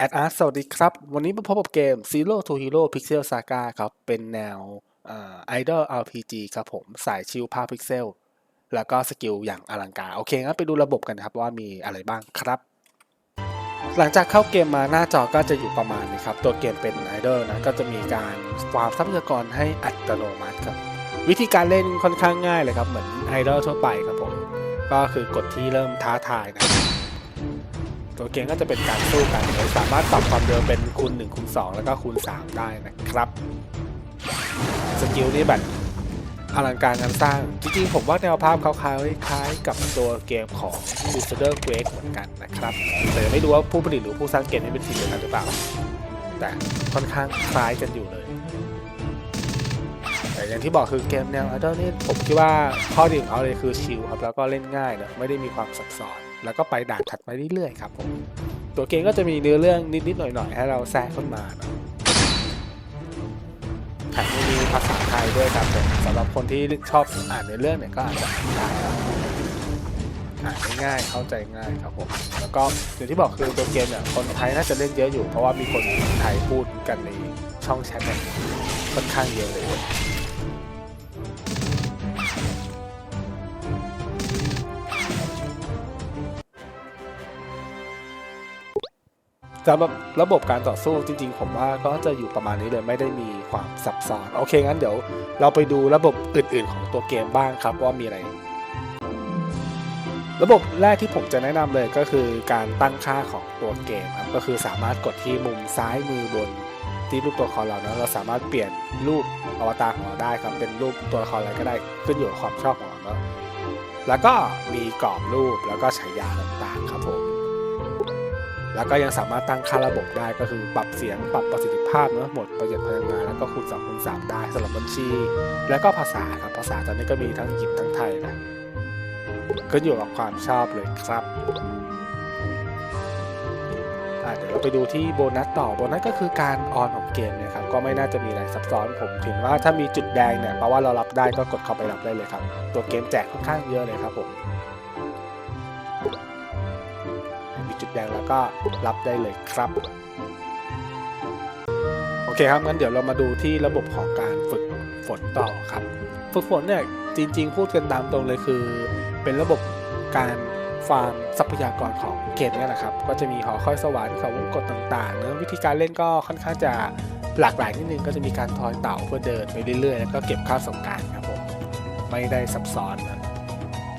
แอดอาร์สวัสดีครับ วันนี้มาพบกับเกม Zero to Hero Pixel Saga ครับ เป็นแนวไอดอล RPG ครับผม สายชิลภาพพิกเซล แล้วก็สกิลอย่างอลังการ โอเคงั้นไปดูระบบกันครับว่ามีอะไรบ้างครับ หลังจากเข้าเกมมาหน้าจอก็จะอยู่ประมาณนี้ครับ ตัวเกมเป็นไอดอลนะ ก็จะมีการฟาร์มทรัพยากรให้อัตโนมัติครับ วิธีการเล่นค่อนข้างง่ายเลยครับ เหมือนไอดอลทั่วไปครับผม ก็คือกดที่เริ่มท้าทายนะ ตัวเกมก็จะเป็นการสู้กันโดยสามารถปรับความเร็วเป็นคูณ1คูณ2 แล้วก็คูณ 3 ได้นะครับ สกิลนี่แบบอลังการงานสร้าง จริงๆ ผมว่าแนวภาพคล้ายๆคล้ายกับตัวเกมของ Crusader Quake เหมือนกันนะครับ แต่ไม่รู้ว่าผู้ผลิตหรือผู้สร้างเกมนี่เป็นทีมเดียวกันหรือเปล่า แต่ค่อนข้างคล้ายกันอยู่เลย แต่อย่างที่บอกคือเกมแนว Idol นี่ผมคิดว่าข้อดีของเขาเลยคือชิลครับแล้วก็เล่นง่ายนะไม่ได้มีความซับซ้อน แล้วก็ไปด่านถัดไปเรื่อยๆครับผมตัวเกมก็จะมีเนื้อเรื่องนิดๆหน่อยๆให้เราแทรกเข้ามานะแถมมีภาษาไทยด้วยครับผมสำหรับคนที่ชอบอ่านในอเรื่องเนี่ยก็อาจจะได้ครับอ่านง่ายๆเข้าใจง่ายครับผมแล้วก็อย่างที่บอกคือตัวเกมเนี่ยคนไทยน่าจะเล่นเยอะอยู่เพราะว่ามีคนไทยพูดกันในช่องแชทเนี่ยค่อนข้างเยอะเลย สำหรับระบบการต่อสู้จริง ๆ ผมว่าก็จะอยู่ประมาณนี้เลยไม่ได้มีความซับซ้อนโอเคงั้นเดี๋ยวเราไปดูระบบอื่น ๆ ของตัวเกมบ้างครับว่ามีอะไร ระบบแรกที่ผมจะแนะนำเลยก็คือการตั้งค่าของตัวเกมครับก็คือสามารถกดที่มุมซ้ายมือบนที่รูปตัวละครเรานะเราสามารถเปลี่ยนรูปอวตารของเราได้ครับเป็นรูปตัวละครอะไรก็ได้ขึ้นอยู่กับความชอบของเราเนาะแล้วก็มีกรอบรูปแล้วก็ฉายาต่างๆครับผม แล้วก็ยังสามารถตั้งค่าระบบได้ก็คือปรับเสียงปรับประสิทธิภาพเนอะหมดประหยัดพลังงานแล้วก็คูณ2คูณ3ได้สำหรับบัญชี แล้วก็ภาษาครับภาษาตอนนี้ก็มีทั้งอังกฤษทั้งไทยนะขึ้นอยู่กับความชอบเลยครับเดี๋ยวเราไปดูที่โบนัสต่อโบนัสก็คือการออนของเกมเนี่ยครับก็ไม่น่าจะมีอะไรซับซ้อนผมถึงว่าถ้ามีจุดแดงเนี่ยแปลว่าเรารับได้ก็กดเข้าไปรับได้เลยครับ ตัวเกมแจกค่อนข้างเยอะเลยครับผม มีจุดแดงแล้วก็รับได้เลยครับ โอเคครับงั้นเดี๋ยวเรามาดูที่ระบบของการฝึกฝนต่อครับ ฝึกฝนเนี่ยจริง ๆ พูดกันตามตรงเลยคือ เป็นระบบการฟาร์มทรัพยากรของเกมเนี่ยนะครับ ก็จะมีหอคอยสวรรค์เขาวงกตต่างๆเนื้อวิธีการเล่นก็ค่อนข้างจะหลากหลายนิดนึงก็จะมีการทอยเต่าเพื่อเดินไปเรื่อยๆ แล้วก็เก็บค่าสงการครับผมไม่ได้ซับซ้อนนะ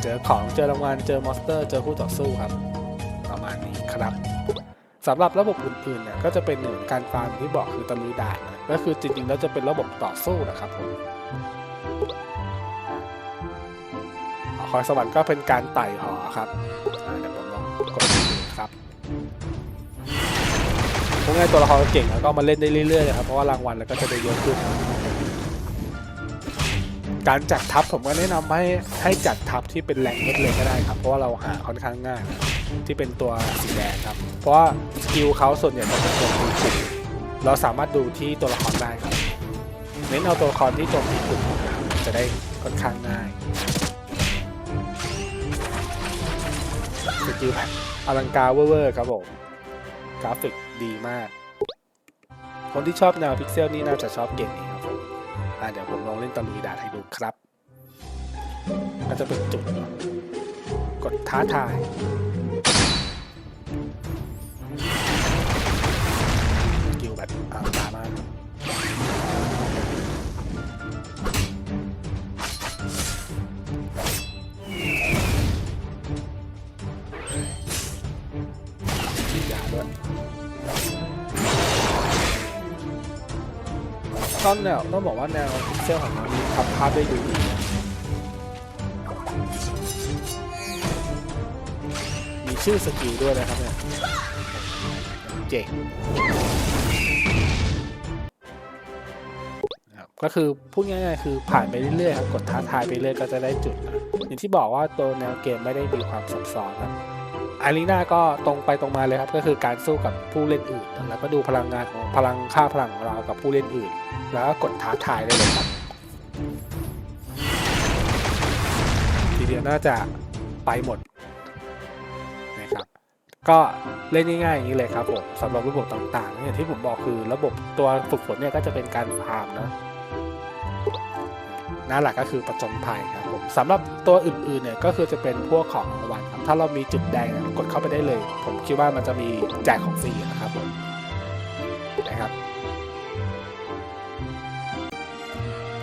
เจอของเจอรางวัลเจอมอนสเตอร์ เจอคู่ต่อสู้ครับ ประมาณนี้ครับสำหรับระบบอื่นๆเนี่ยก็จะเป็นหมือนการฟาร์มที่บอกคือตะลุยด่านนะก็คือจริงๆแล้วจะเป็นระบบต่อสู้นะครับผมคอยสวรรค์ก็เป็นการไต่หอครับเดี๋ยวผมลองกดดูครับพวกนี้ตัวละครเก่งแล้วก็มาเล่นได้เรื่อยๆเลยครับเพราะว่ารางวัลแล้วก็จะได้เยอะขึ้น การจัดทัพผมก็แนะนำให้ให้จัดทัพที่เป็นแรงเม็ดเลยก็ได้ครับเพราะว่าเราหาค่อนข้างง่าย ที่เป็นตัวสีแดงครับ เพราะว่าสกิลเขาส่วนใหญ่จะเป็นตัวตีกลุ่มเราสามารถดูที่ตัวละครได้ครับ เน้นเอาตัวละครที่โจมตีกลุ่มนะครับจะได้ค่อนข้างง่ายสกิลอลังการเวอร์ครับผม กราฟิกดีมาก คนที่ชอบแนวพิกเซลนี่น่าจะชอบเกมนี้ครับผมอะเดี๋ยวผมลองเล่นตะลุยดาให้ดูครับก็จะเป็นจุด กดท้าทาย แบบองกามากต้นแนวต้องบอกว่าแนวพิกเซลของมันทำภาพได้ดีมีชื่อสกิลด้วยนะครับเนี่ยเจ๋ง ก็คือพูดง่ายๆคือผ่านไปเรื่อยๆครับกดท้าทายไปเรื่อยก็จะได้จุดนะอย่างที่บอกว่าตัวแนวเกมไม่ได้มีความซับซ้อนครับอารีนาก็ตรงไปตรงมาเลยครับก็คือการสู้กับผู้เล่นอื่น แล้วก็ดูพลังงานของพลังค่าพลังของเรากับผู้เล่นอื่น แล้วก็กดท้าทายได้เลยครับทีเดียวน่าจะไปหมดนะครับก็เล่นง่ายๆอย่างนี้เลยครับผมสำหรับระบบต่างๆอย่างที่ผมบอกคือระบบตัวฝึกฝนเนี่ยก็จะเป็นการฟาร์มนะ หน้าหลักก็คือประจนภัยครับผมสำหรับตัวอื่นๆเนี่ยก็คือจะเป็นพวกของรางวัลครับถ้าเรามีจุดแดงกดเข้าไปได้เลย ผมคิดว่ามันจะมีแจกของฟรีนะครับผมนะครับ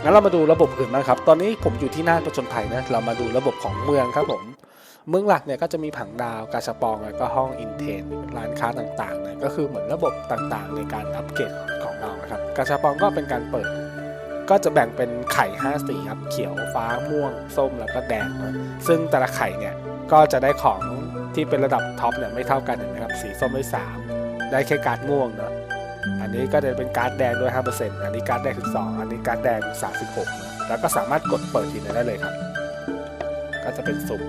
งั้นเรามาดูระบบอื่นบ้างครับ ตอนนี้ผมอยู่ที่หน้าประจนภัยนะเรามาดูระบบของเมืองครับผมเมืองหลักเนี่ยก็จะมีผังดาวกาชาปองแล้วก็ห้องอินเทนร้านค้าต่างๆเนี่ยก็คือเหมือนระบบต่างๆ ในการอัปเกรดของเรานะครับกาชาปองก็เป็นการเปิด ก็จะแบ่งเป็นไข่ 5 สีครับเขียวฟ้าม่วง ส้มแล้วก็แดงนะซึ่งแต่ละไข่เนี่ยก็จะได้ของที่เป็นระดับท็อปเนี่ยไม่เท่ากันเห็นะครับสีส้มได้3ได้แค่การ์ดม่วงเนาะอันนี้ก็จะเป็นการ์ดแดงด้วย 5%อันนี้การ์ดแดง12อันนี้การ์ดแดง36นะแล้วก็สามารถกดเปิดทีนึงได้เลยครับ ก็จะเป็นสุ่ม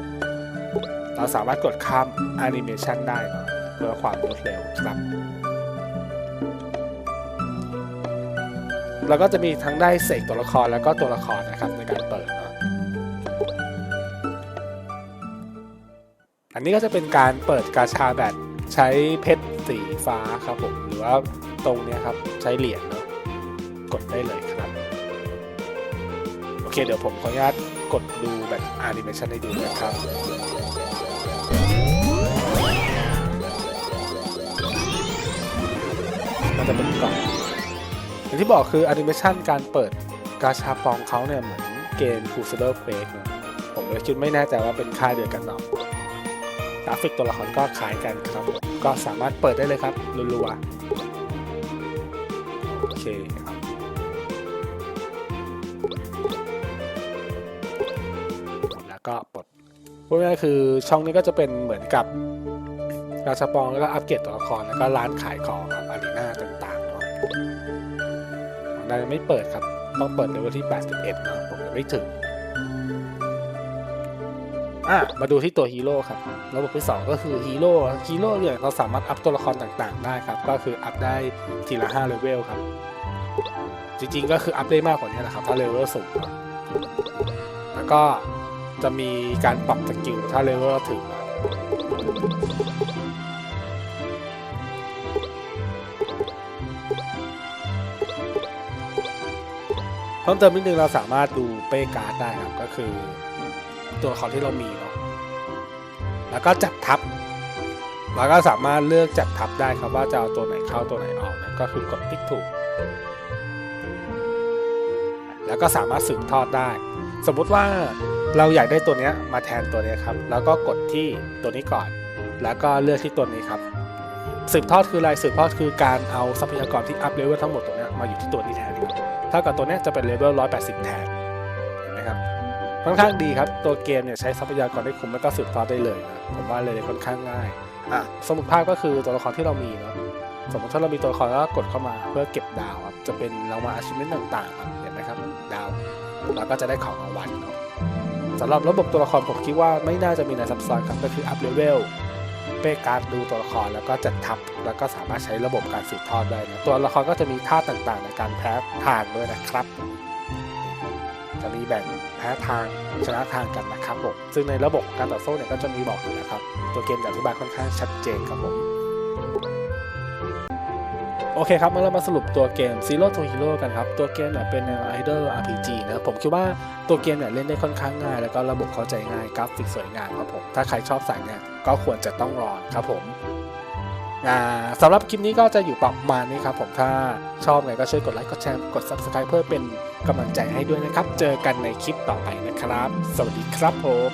เราสามารถกดข้ามแอนิเมชันได้เนอะเพื่อความรวดเร็วครับ แล้วก็จะมีทั้งได้เสกตัวละครแล้วก็ตัวละครนะครับในการเปิดเนอะอันนี้ก็จะเป็นการเปิดกาชาแบบใช้เพชรสีฟ้าครับผมหรือว่าตรงนี้ครับใช้เหรียญเนอะกดได้เลยครับ โอเคเดี๋ยวผมขออนุญาตกดดูแบบแอนิเมชันให้ดูนะครับมันจะเป็นกล่อง อย่างที่บอกคือแอนิเมชันการเปิดกาชาปองเขาเนี่ยเหมือนเกม Crusader Quake นะผมเลยคิดไม่แน่ใจว่าเป็นค่ายเดียวกันหรอกกราฟิกตัวละครก็คล้ายกันครับ ก็สามารถเปิดได้เลยครับรัวๆโอเคครับแล้วก็ปลดพูดง่ายคือช่องนี้ก็จะเป็นเหมือนกับราชาปองแล้วก็อัปเกรดตัวละครแล้วก็ร้านขายของครับ ของเรายังไม่เปิดครับ ต้องเปิดเลเวลที่ 81เนะผมยังไม่ถึงอะมาดูที่ตัวฮีโร่ครับระบบที่ 2 ก็คือฮีโร่ฮีโร่เนี่ยเราสามารถอัพตัวละครต่างๆ ได้ครับ ก็คืออัพได้ทีละ5เลเวลครับ จริงๆก็คืออัพได้มากกว่านี้นะครับ ถ้าเลเวลสูงแล้วก็จะมีการปรับสกิลถ้าเลเวลถึง พิ่มเติมนิดนึงเราสามารถดูเป้การ์ดได้ครับก็คือ ตัวละครที่เรามีเนาะแล้วก็จัดทับเราก็สามารถเลือกจัดทับได้ครับว่าจะเอาตัวไหนเข้าตัวไหนออกนะก็คือกดติ๊กถูก แล้วก็สามารถสืบทอดได้ สมมุติว่าเราอยากได้ตัวเนี้ยมาแทนตัวเนี้ยครับ แล้วก็กดที่ตัวนี้ก่อน แล้วก็เลือกที่ตัวนี้ครับสืบทอดคืออะไรสืบทอดคือการเอาทรัพยากรที่อัพเลเวลทั้งหมดตัวเนี้ยมาอยู่ที่ตัวนี้แทนครับ เท่ากับตัวนี้จะเป็นเลเวล180 แทนเห็นไหมครับค่อนข้างดีครับ ตัวเกมเนี่ยใช้ทรัพยากรได้คุ้มแล้วก็สืบทอดได้เลยนะผมว่าเลยค่อนข้างง่ายอะสมุดภาพก็คือตัวละครที่เรามีเนาะสมมติถ้าเรามีตัวละครแล้วกดเข้ามาเพื่อเก็บดาวครับจะเป็นรางวัล achievement ต่างๆเห็นไหมครับดาวเราก็จะได้ของรางวัลเนาะสำหรับระบบตัวละครผมคิดว่าไม่น่าจะมีในซับซ้อนครับก็คืออัพเลเวล เป้การ์ดดูตัวละครแล้วก็จัดทับแล้วก็สามารถใช้ระบบการสืบทอดได้นะตัวละครก็จะมีท่าต่างๆ ในการแพ้ทางด้วยนะครับ จะมีแบ่งแพ้ทางชนะทางกันนะครับผมซึ่งในระบบการต่อสู้เนี่ยก็จะมีบอกอยู่นะครับ ตัวเกมจะอธิบายค่อนข้างชัดเจนครับผม โอเคครับมาเรามาสรุปตัวเกม Zero to Hero กันครับ ตัวเกมเนี่ยเป็นแนว Idol RPG นะครับผมคิดว่าตัวเกมเนี่ยเล่นได้ค่อนข้างง่าย แล้วก็ระบบเข้าใจง่ายกราฟิกสวยงามครับผม ถ้าใครชอบสายเนี่ยก็ควรจะต้องรอครับผมสำหรับคลิปนี้ก็จะอยู่ประมาณนี้ครับผมถ้าชอบไงก็ช่วยกดไลค์กดแชร์กด Subscribe เพื่อเป็นกำลังใจให้ด้วยนะครับ เจอกันในคลิปต่อไปนะครับ สวัสดีครับผม